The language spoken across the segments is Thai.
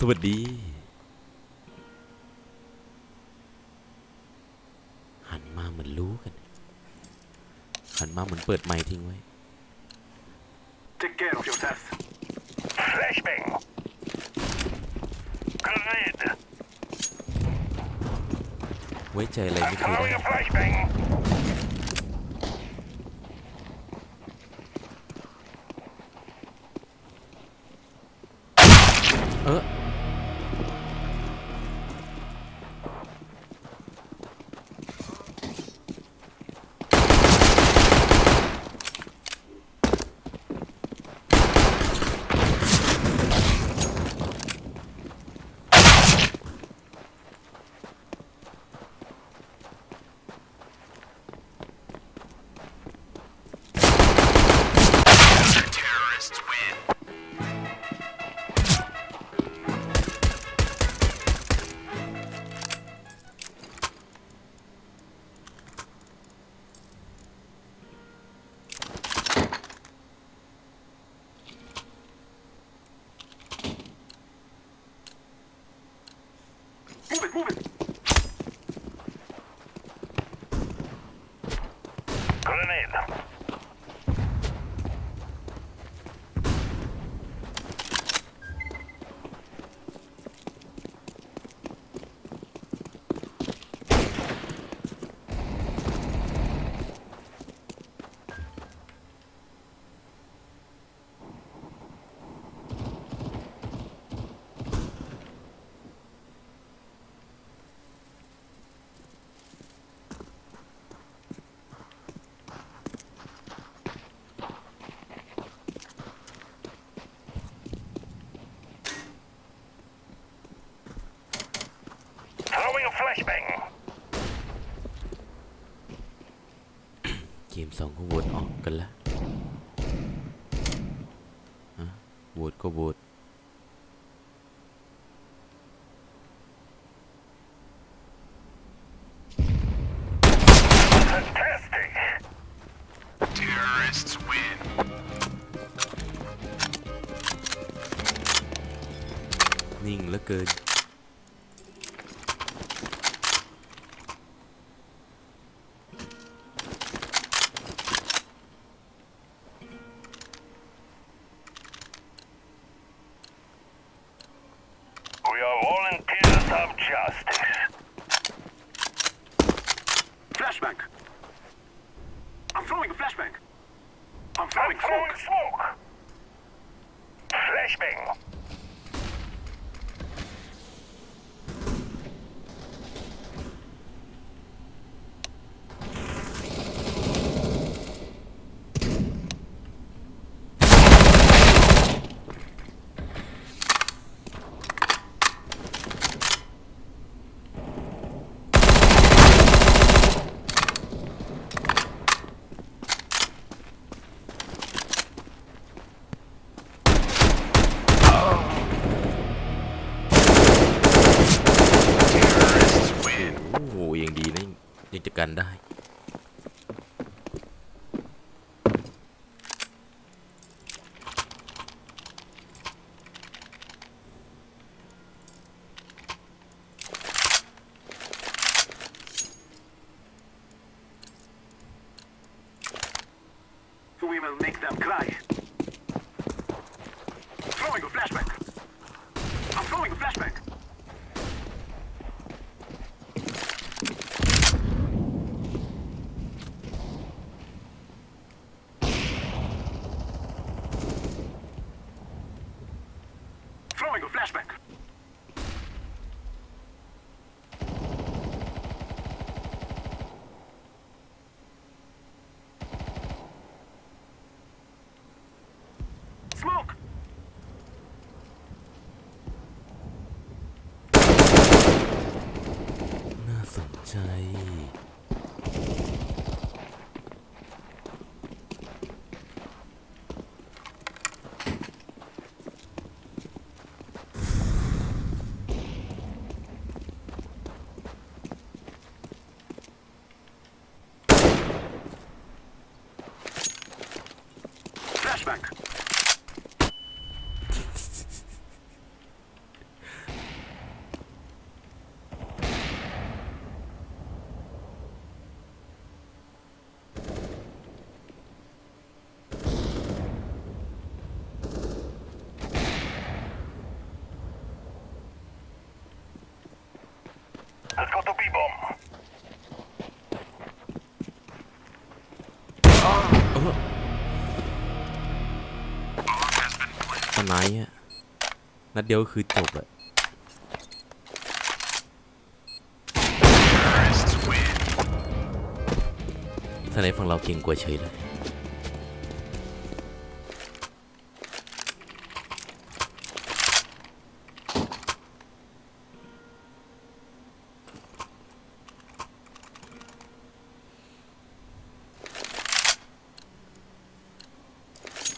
สวัสดี หันมาเหมือนรู้กัน หันมาเหมือนเปิดไมค์ทิ้งไว้ Take care of yourself. Flashbang. Grenade. ไว้ใจอะไร I'm ไม่เคยได้ throwing a flashbang. Flashbang. เกมสองก็โหวตออกกันละฮะโหวตก็โหวต ยั back. Let's go to B-bomb. นัดเดียวก็คือจบอะทนายฝั่งเราเก่งกว่าเฉยเลย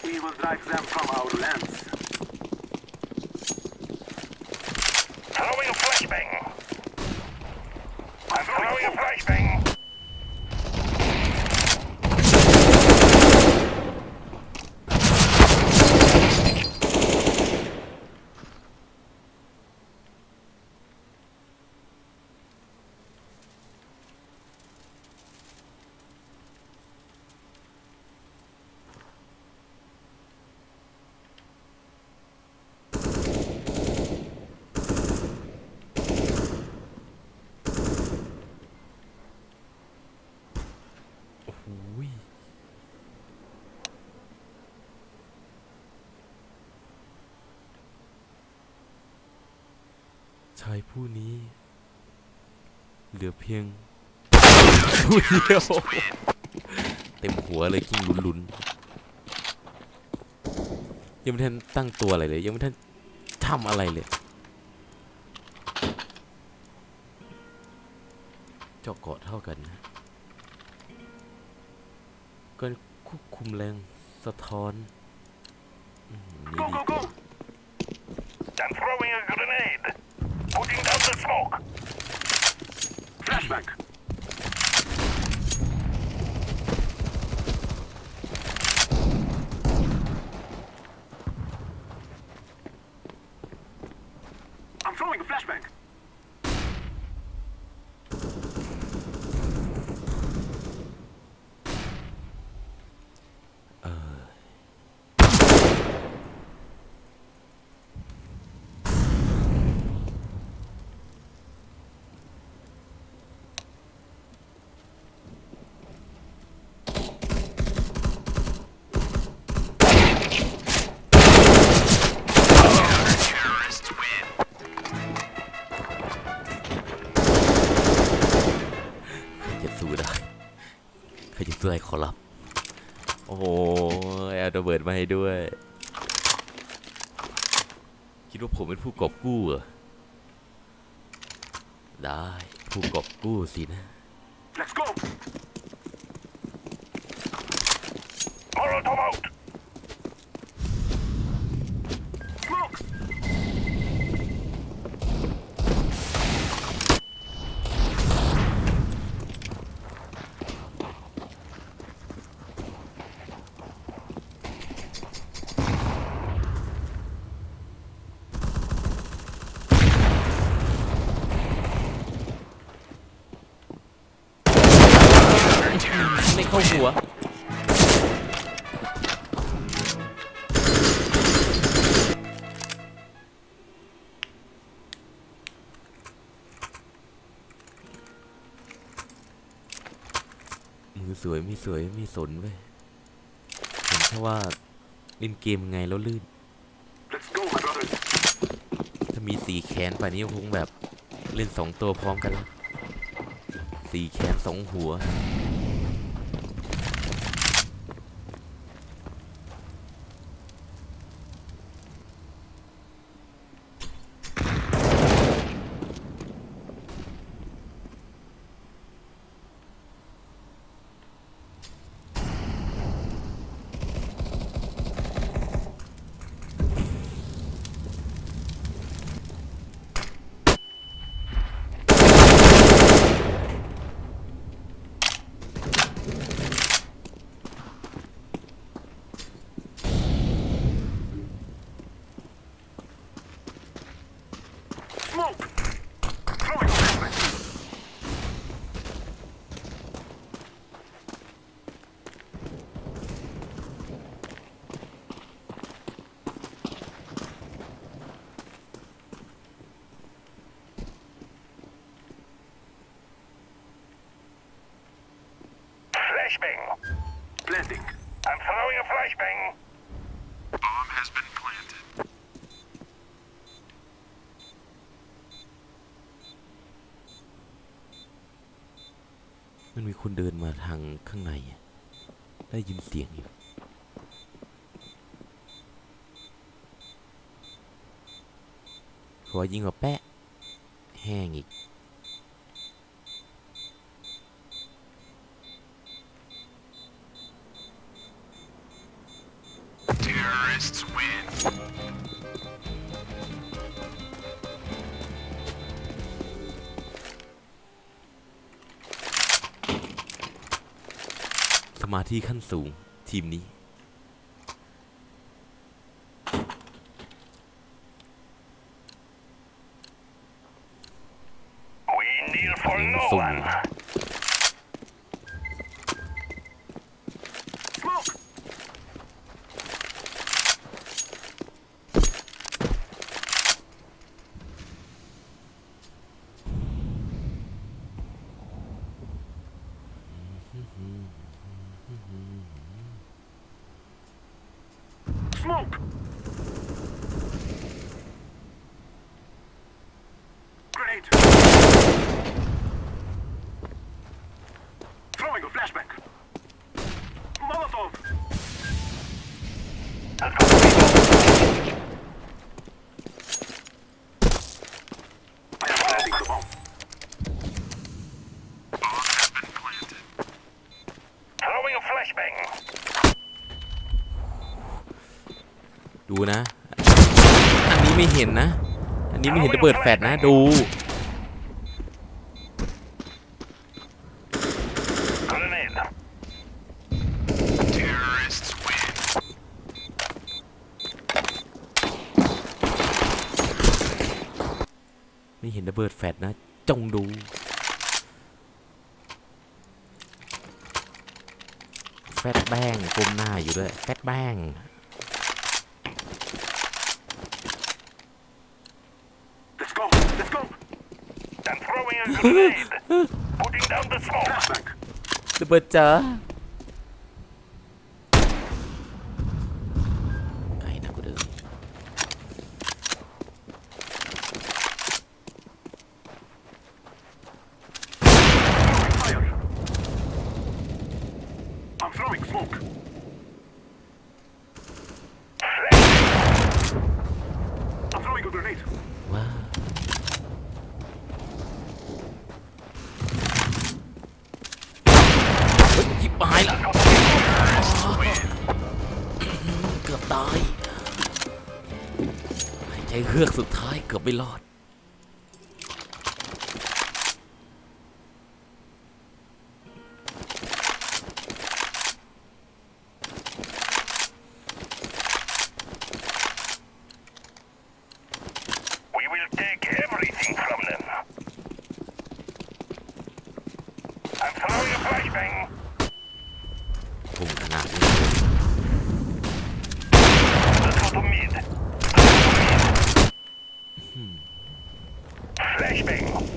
We will drive them from our lands. Throwing a flashbang. I'm throwing a flashbang. โอ้โหยชายผู้นี้ เหลือเพียงผู้เดียวเต็มหัวเลยกิ้งลุ้นๆยังไม่ทันตั้งตัวอะไรเลย ยังไม่ทันทำอะไรเลยเจาะเกาะเท่ากันนะการควบคุมแรงสะท้อนนี่ดี I'm throwing a grenade. Putting down the smoke. Flashback. เบิดมาให้ด้วย คิดว่าผมเป็นผู้กอบกู้เหรอ ได้ ผู้กอบกู้สินะ Let's go! Molotov out. อสวยไม่สวยไม่สนเว้ยเห็นแค่ว่าเล่นเกมไงแล้วลื่น Let's go, ถ้ามีสีแขนป่านนี้คงแบบเล่นสองตัวพร้อมกันแล้วสี่แขนสองหัว flashbang. Planting. I'm throwing a flashbang. Bomb has been planted. มันมีคนเดินมาทางข้างใน ได้ยินเสียงอยู่ขอยิงกับแปะ แห้งอีก สมาธิขั้นสูงทีมนี้ We kneel for no Sung. one. Smoke! Smoke! Grenade! Throwing a flashback! Molotov! I am planting the bomb. Bomb has been planted. Throwing a flashbang. ดูนะ อันนี้ไม่เห็นนะ อันนี้ไม่เห็นระเบิดแฟดนะดู ไม่เห็นระเบิดแฟดนะ จงดู แฟดแบงก้มหน้าอยู่ด้วย แฟดแบง grenade. Putting down the smoke. Flashback! Uh, ระ Flashbang.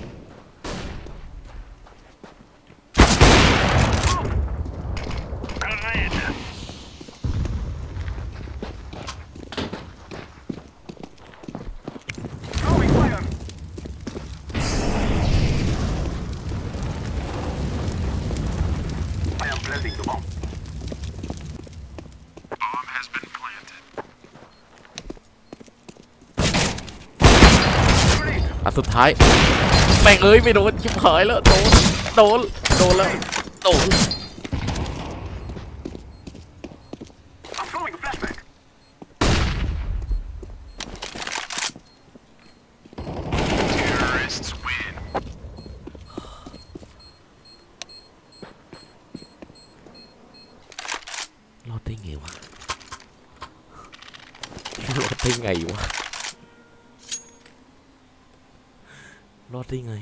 สุดท้ายแม่งเอ้ยไม่โดนชิบหายแล้วโดนโดนโดนแล้วโดนรอดได้ไงวะรอดได้ไงวะ รอด ได้ไง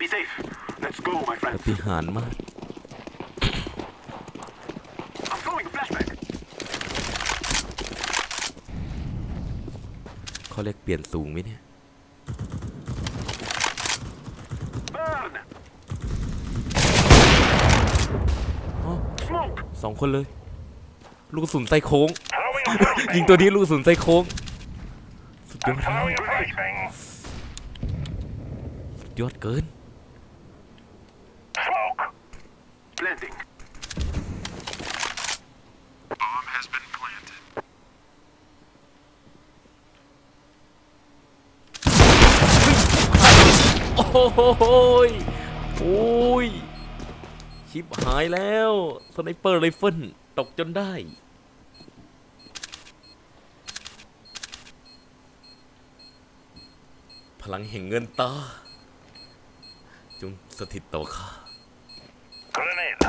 Be safe. Let's go, my ป friend. ฏิหารย์มาก I'm throwing a flashback. เขาเรียกเปลี่ยนสูงไหมเนี่ย Burn! สองคนเลย ลูกกระสุนใส่โค้ง Throwing a ยิงตัวนี้ลูกสุนใส่โค้ง สุดยอดสุดยอดเกิน Planting. Bomb has been planted. โอ้โหยโอ้ย ชิบหายแล้ว สไนเปอร์ไรเฟิลตกจนได้ พลังแห่งเงินตา จงสถิตต่อข้า Grenade.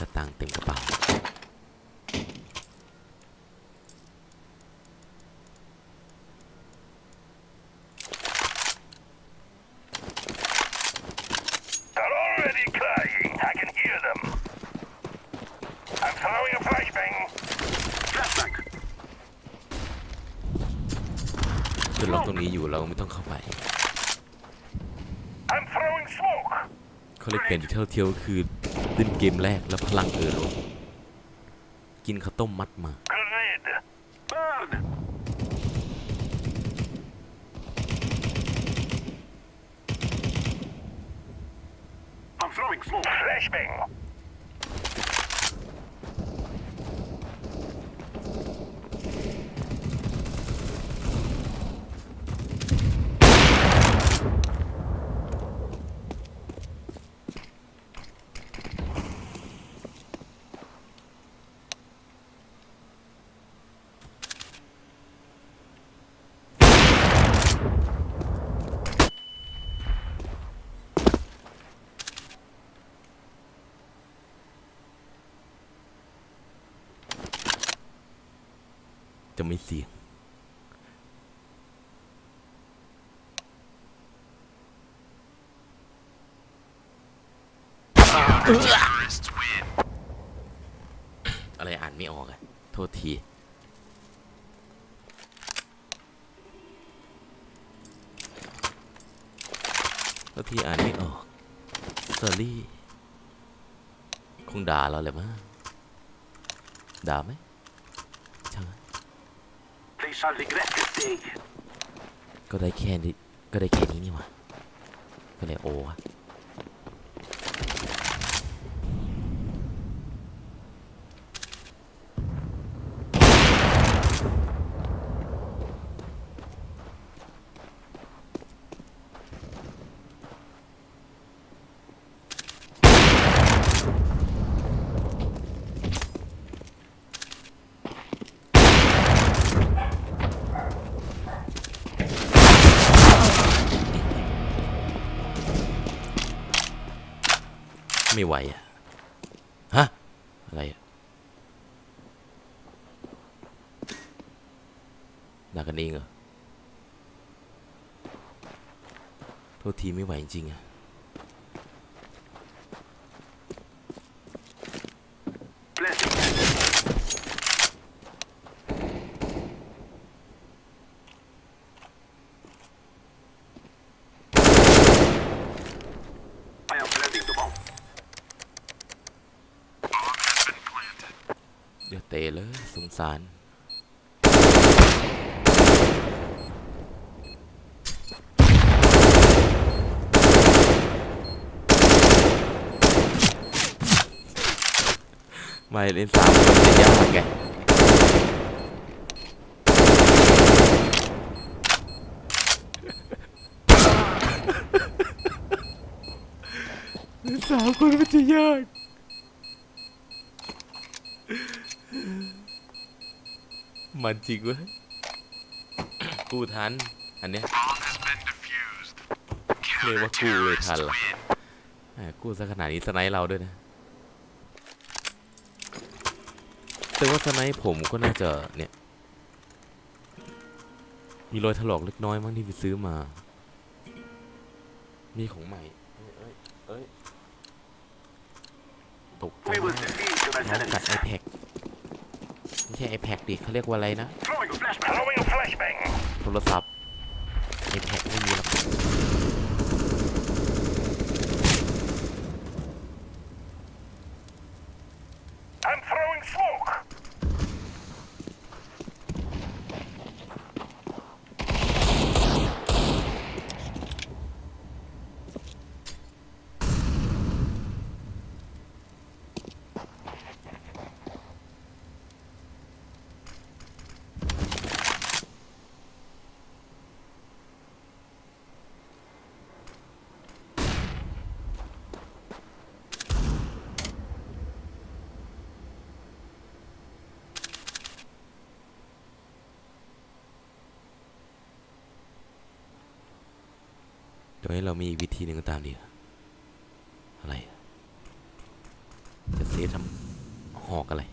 สตางค์เต็มกระเป๋า They're already crying. I can hear them. I'm throwing a flashbang. Flashback. จนล็อกตรงนี้อยู่เราไม่ต้องเข้าไป I'm throwing smoke. เขาเรียกเป็นเที่ยวเที่ยวๆคือเล่นเกมแรกแล้วพลังเออลงกินข้าวต้มมัดมา Grenade. Burn. I'm throwing smoke. Flashbang. Ờ. จะไม่เสี่ยง อะไรอ่านไม่ออกอะโทษทีโทษทีอ่านไม่ออกสอรี่ คงด่าเราแหละมั้งด่าไหม They shall regret this day. ก็ได้แค่นี้ก็ได้แค่นี้นี่หว่าก็เลยโอวะ ไม่ไหวอะฮะ อะไรอะด่ากันเองเหรอ โทษทีไม่ไหวจริงอะ Planting. I am planting the bomb. Bomb has been planted. เดี๋ยวเตะเลยสงสาร ไม่เล่นสามคนจะยากไงสามคนมันจะยาก มันจริงเว้ยกูทัน อันเนี้ยเรียกว่ากูเลยทันเหรอแหมกูซะขนาดนี้สไนป์เราด้วยนะ แต่ว่าสไนป์ผมก็น่าจะเนี่ย มีรอยถลอกเล็กน้อยมั้งที่ไปซื้อมา มีของใหม่ เอ้ย เอ้ย ตกใจก succeed to น้อง Lieutenant. กัด iPad ไม่ใช่ iPad ดิเขาเรียกว่าอะไรนะ Throwing a flashbang. Throwing a flashbang. โทรศัพท์ iPad ไม่มีหรอก I'm throwing smoke. เดี๋ยวให้เรามีอีกวิธีหนึ่งก็ตามดีอะไร จะเซฟทำหอกอะไร